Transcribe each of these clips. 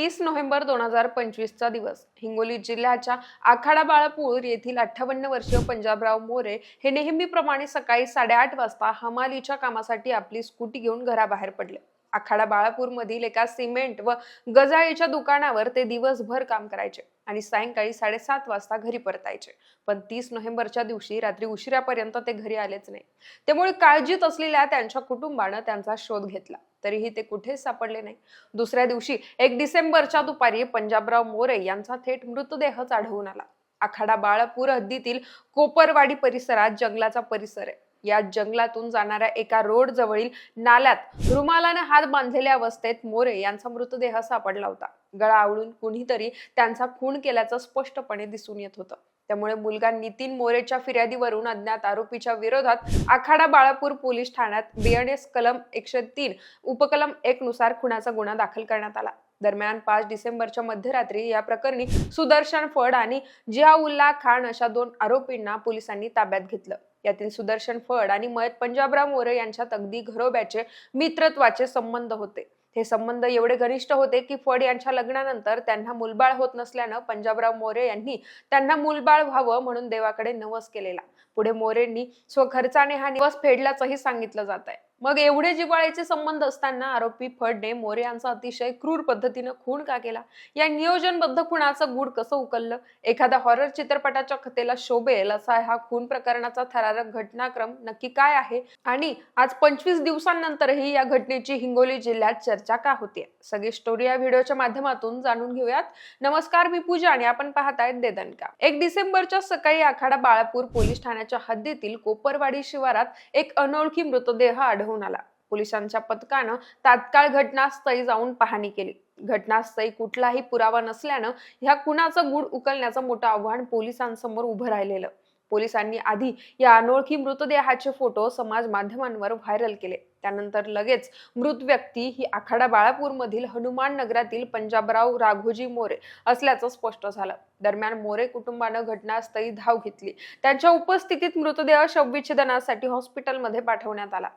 तीस नोव्हेंबर दोन हजार पंचवीसचा दिवस. हिंगोली जिल्ह्याच्या आखाडा बाळापूर येथील अठ्ठावन्न वर्षीय पंजाबराव मोरे हे नेहमीप्रमाणे सकाळी साडेआठ वाजता हमालीच्या कामासाठी आपली स्कूटी घेऊन घराबाहेर पडले. आखाडा बाळापूर मधील एका सिमेंट व गजाळीच्या दुकानावर ते दिवसभर काम करायचे. आणि सायंकाळी साडेसात वाजता घरी परतायचे. पण तीस नोव्हेंबरच्या दिवशी रात्री उशिरापर्यंत ते घरी आलेच नाही. त्यामुळे काळजीत असलेल्या त्यांच्या कुटुंबानं त्यांचा शोध घेतला. तरीही ते कुठेच सापडले नाही. दुसऱ्या दिवशी एक डिसेंबरच्या दुपारी पंजाबराव मोरे यांचा थेट मृतदेहच आढळून आला. आखाडा बाळापूर हद्दीतील कोपरवाडी परिसरात जंगलाचा परिसर आहे. या जंगलातून जाणाऱ्या एका रोड जवळील नाल्यात रुमालानं हात बांधलेल्या अवस्थेत मोरे यांचा मृतदेह सापडला होता. गळा आवळून कुणीतरी त्यांचा खून केल्याचं स्पष्टपणे दिसून येत होतं. त्यामुळे मुलगा नितीन मोरेच्या फिर्यादीवरून अज्ञात आरोपीच्या विरोधात आखाडा बाळापूर पोलीस ठाण्यात बीएनएस कलम एकशे तीन उपकलम एक नुसार खुनाचा गुन्हा दाखल करण्यात आला. दरम्यान पाच डिसेंबरच्या मध्यरात्री या प्रकरणी सुदर्शन फड आणि जियाउल्ला खान अशा दोन आरोपींना पोलिसांनी ताब्यात घेतलं. यातील सुदर्शन फड आणि मयत पंजाबराव मोरे यांच्यात अगदी घरोब्याचे मित्रत्वाचे संबंध होते. हे संबंध एवढे घनिष्ठ होते की फड यांच्या लग्नानंतर त्यांना मुलबाळ होत नसल्यानं पंजाबराव मोरे यांनी त्यांना मुलबाळ व्हावं म्हणून देवाकडे नवस केलेला. पुढे मोरेंनी स्वखर्चाने हा निवास फेडल्याचंही सांगितलं जात आहे मग एवढे जिव्हाळ्याचे संबंध असताना आरोपी फडने मोरे यांचा अतिशय क्रूर पद्धतीनं खून का केला? या नियोजनबद्ध खुणाचं गूढ कसं उकललं? एखाद्या हॉरर चित्रपटाच्या कथेला शोभेल असा हा खून प्रकरणाचा थरारक घटनाक्रम नक्की काय आहे? आणि आज पंचवीस दिवसांनंतरही या घटनेची हिंगोली जिल्ह्यात चर्चा का होतीये? सगळी स्टोरी या व्हिडिओच्या माध्यमातून जाणून घेऊयात. नमस्कार मी पूजा आणि आपण पाहतायत देदनका एक डिसेंबरच्या सकाळी आखाडा बाळापूर पोलीस ठाण्याच्या हद्दीतील कोपरवाडी शिवारात एक अनोळखी मृतदेह आढळून आला. पोलिसांच्या पथकानं तात्काळ घटनास्थळी जाऊन पाहणी केली. घटनास्थळी कुठलाही पुरावा नसल्यानं ह्या खुनाचं गूढ उकलण्याचं मोठं आव्हान पोलिसांसमोर उभं राहिलेलं. पोलिसांनी आधी या अनोळखी मृतदेहाचे फोटो समाज माध्यमांवर व्हायरल केले. त्यानंतर लगेच मृत व्यक्ती ही आखाडा बाळापूरमधील हनुमान नगरातील पंजाबराव राघोजी मोरे असल्याचं स्पष्ट झालं. दरम्यान मोरे कुटुंबानं घटनास्थळी धाव घेतली. त्यांच्या उपस्थितीत मृतदेह शवविच्छेदनासाठी हॉस्पिटलमध्ये पाठवण्यात आला.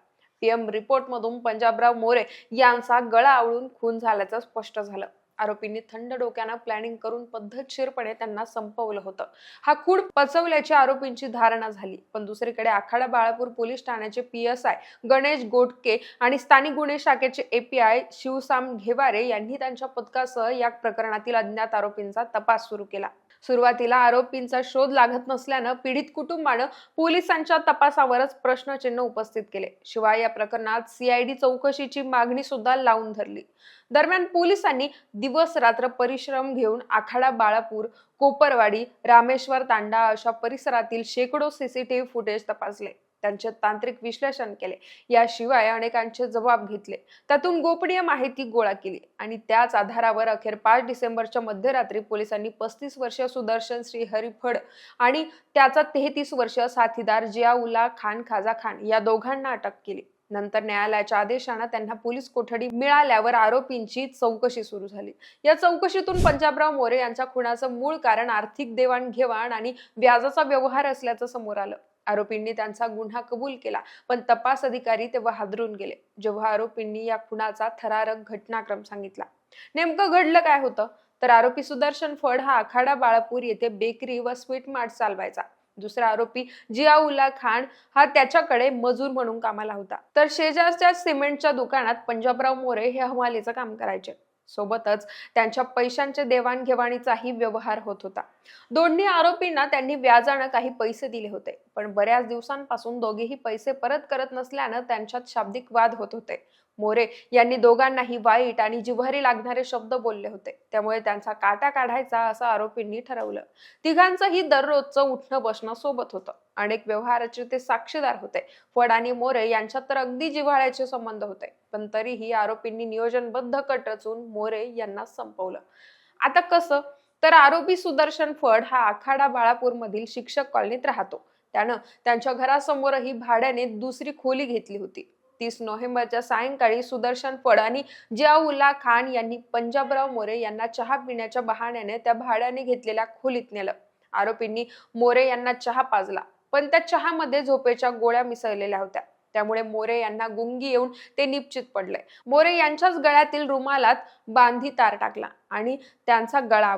पीएम एम रिपोर्टमधून पंजाबराव मोरे यांचा गळा आवळून खून झाल्याचं स्पष्ट झालं. आरोपींनी थंड डोक्यानं प्लॅनिंग करून पद्धतशीरपणे त्यांना संपवलं होतं. हा खूड पचवल्याची आरोपींची धारणा झाली. पण दुसरीकडे आखाडा बाळापूर पोलीस ठाण्याचे P S I Ganesh Gotke आणि स्थानिक गुन्हे शाखेचे एपीआय शिवसाम घेवारे यांनी त्यांच्या पथकासह या प्रकरणातील अज्ञात आरोपींचा तपास सुरू केला. सुरुवातीला आरोपींचा शोध लागत नसल्यानं पीडित कुटुंबानं पोलिसांच्या तपासावरच प्रश्नचिन्ह उपस्थित केले. शिवाय या प्रकरणात सीआयडी चौकशीची मागणी सुद्धा लावून धरली. दरम्यान पोलिसांनी दिवस रात्र परिश्रम घेऊन आखाडा बाळापूर कोपरवाडी रामेश्वर तांडा अशा परिसरातील शेकडो सीसीटीव्ही फुटेज तपासले. त्यांचे तांत्रिक विश्लेषण केले. याशिवाय अनेकांचे जबाब घेतले. त्यातून गोपनीय माहिती गोळा केली आणि त्याच आधारावर अखेर पाच डिसेंबरच्या मध्यरात्री पोलिसांनी पस्तीस वर्षीय सुदर्शन श्री हरिफड आणि त्याचा तेहतीस वर्ष साथीदार जियाउल्ला खान खाजा खान या दोघांना अटक केली. नंतर न्यायालयाच्या आदेशानं त्यांना पोलीस कोठडी मिळाल्यावर आरोपींची चौकशी सुरू झाली. या चौकशीतून पंजाबराव मोरे यांच्या खुनाचं मूळ कारण आर्थिक देवाणघेवाण आणि व्याजाचा व्यवहार असल्याचं समोर आलं. आरोपींनी त्यांचा गुन्हा कबूल केला. पण तपास अधिकारी तेव्हा हादरून गेले जेव्हा आरोपींनी या खुनाचा थरारक घटनाक्रम सांगितला. नेमकं घडलं काय होतं? तर आरोपी सुदर्शन फड हा आखाडा बाळापूर येथे बेकरी व स्वीट मार्ट चालवायचा. दुसरा आरोपी जियाउल्ला खान हा त्याच्याकडे मजूर म्हणून कामाला होता. तर शेजारच्या सिमेंटच्या दुकानात पंजाबराव मोरे हे हमालीचं काम करायचे. सोबतच त्यांच्या पैशांच्या देवाणघेवाणीचाही व्यवहार होत होता. दोन्ही आरोपींना त्यांनी व्याजानं काही पैसे दिले होते पण बऱ्याच दिवसांपासून दोघेही पैसे परत करत नसल्यानं त्यांच्यात शाब्दिक वाद होत होते. मोरे यांनी दोघांनाही वाईट आणि जिव्हारी लागणारे शब्द बोलले होते. त्यामुळे त्यांचा काटा काढायचा असं आरोपींनी ठरवलं. तिघांचंही दररोजचं उठणं बसणं सोबत होतं. अनेक व्यवहाराचे ते साक्षीदार होते. फड आणि मोरे यांच्यात तर अगदी जिव्हाळ्याचे संबंध होते. पण तरीही आरोपींनी नियोजनबद्ध कट रचून मोरे यांना संपवलं. आता कसं? तर आरोपी सुदर्शन फड हा आखाडा बाळापूर मधील शिक्षक कॉलनीत राहतो. त्यानं त्यांच्या घरासमोरही भाड्याने दुसरी खोली घेतली होती. तीस नोव्हेंबरच्या सायंकाळी सुदर्शन फड आणि जियाउल्ला खान यांनी पंजाबराव मोरे यांना चहा पिण्याच्या बहाण्याने त्या भाड्याने घेतलेल्या खोलीत नेलं. आरोपींनी मोरे यांना चहा पाजला पण त्या चहामध्ये झोपेच्या गोळ्या मिसळलेल्या होत्या. त्यामुळे मोरे यांना गुंगी येऊन ते निश्चित पडले. मोरे यांच्याच गळ्यातील रुमालात बांधी तार टाकला आणि त्यांचा गळा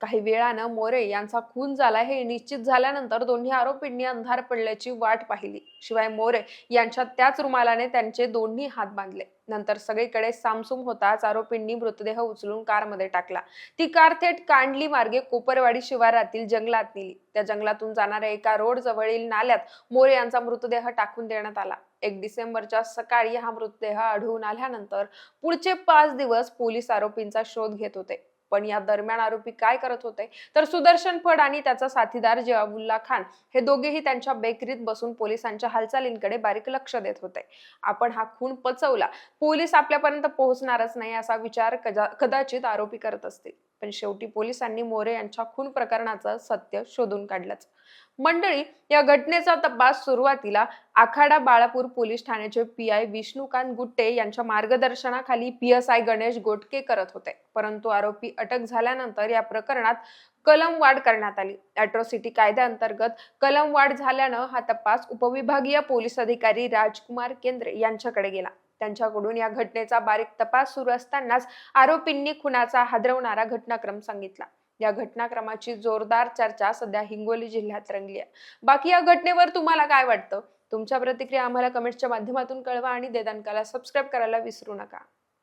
काही वेळानं मोरे यांचा खून झाला हे निश्चित झाल्यानंतर दोन्ही आरोपींनी अंधार पडल्याची वाट पाहिली. शिवाय मोरे यांच्या त्याच रुमालाने त्यांचे दोन्ही हात बांधले. नंतर सगळीकडे सामसूम होताच आरोपींनी मृतदेह उचलून कारमध्ये टाकला. ती कार थेट कांडली मार्गे कोपरवाडी शिवारातील जंगलात नेली. त्या जंगलातून जाणाऱ्या एका रोड जवळील नाल्यात मोरे यांचा मृतदेह टाकून देण्यात आला. एक डिसेंबरच्या सकाळी हा मृतदेह आढळून आल्यानंतर पुढचे पाच दिवस पोलीस आरोपींचा शोध घेत होते. पण या दरम्यान आरोपी काय करत होते? तर सुदर्शन फड आणि त्याचा साथीदार जवाबुल्ला खान हे दोघेही त्यांच्या बेकरीत बसून पोलिसांच्या हालचालींकडे बारीक लक्ष देत होते. आपण हा खून पचवला. पोलीस आपल्यापर्यंत पोहोचणारच नाही असा विचार कदाचित आरोपी करत असतील. पण शेवटी पोलिसांनी मोरे यांच्या खून प्रकरणाचं सत्य शोधून काढलंच. मंडळी या घटनेचा तपास सुरुवातीला आखाडा बाळापूर पोलीस ठाण्याचे पी आय विष्णुकांत गुट्टे यांच्या मार्गदर्शनाखाली P S I Ganesh Gotke करत होते. परंतु आरोपी अटक झाल्यानंतर या प्रकरणात कलमवाढ करण्यात आली. अॅट्रॉसिटी कायद्याअंतर्गत कलमवाढ झाल्यानं हा तपास उपविभागीय पोलीस अधिकारी राजकुमार केंद्रे यांच्याकडे गेला. त्यांच्याकडून या घटनेचा बारीक तपास सुरू असतानाच आरोपींनी खुनाचा हादरवणारा घटनाक्रम सांगितला. या घटनाक्रमाची जोरदार चर्चा सध्या हिंगोली जिल्ह्यात रंगली आहे. बाकी या घटनेवर तुम्हाला काय वाटतं? तुमच्या प्रतिक्रिया आम्हाला कमेंट्सच्या माध्यमातून कळवा आणि देदानकाला सबस्क्राईब करायला विसरू नका.